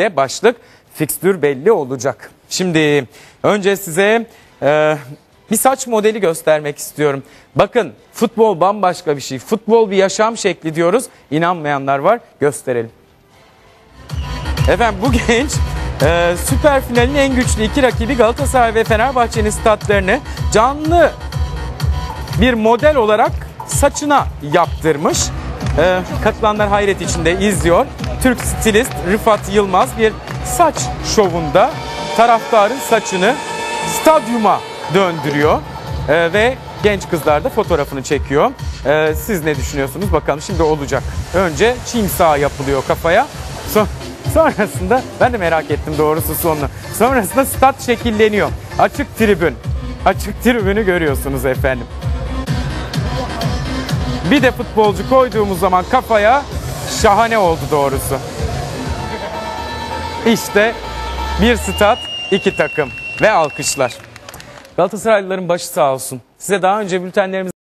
de başlık fikstür belli olacak. Şimdi önce size e, bir saç modeli göstermek istiyorum. Bakın futbol bambaşka bir şey. Futbol bir yaşam şekli diyoruz. İnanmayanlar var. Gösterelim. Efendim bu genç e, süper finalin en güçlü iki rakibi Galatasaray ve Fenerbahçe'nin statlarını canlı bir model olarak saçına yaptırmış. Ee, katılanlar hayret içinde izliyor. Türk stilist Rıfat Yılmaz bir saç şovunda taraftarın saçını stadyuma döndürüyor. Ee, ve genç kızlar da fotoğrafını çekiyor. Ee, siz ne düşünüyorsunuz? Bakalım şimdi olacak. Önce çim sağı yapılıyor kafaya. Son, sonrasında ben de merak ettim doğrusu sonunu. Sonrasında stat şekilleniyor. Açık tribün. Açık tribünü görüyorsunuz efendim. Bir de futbolcu koyduğumuz zaman kafaya şahane oldu doğrusu. İşte bir stat, iki takım ve alkışlar. Galatasaraylıların başı sağ olsun. Size daha önce bültenlerimiz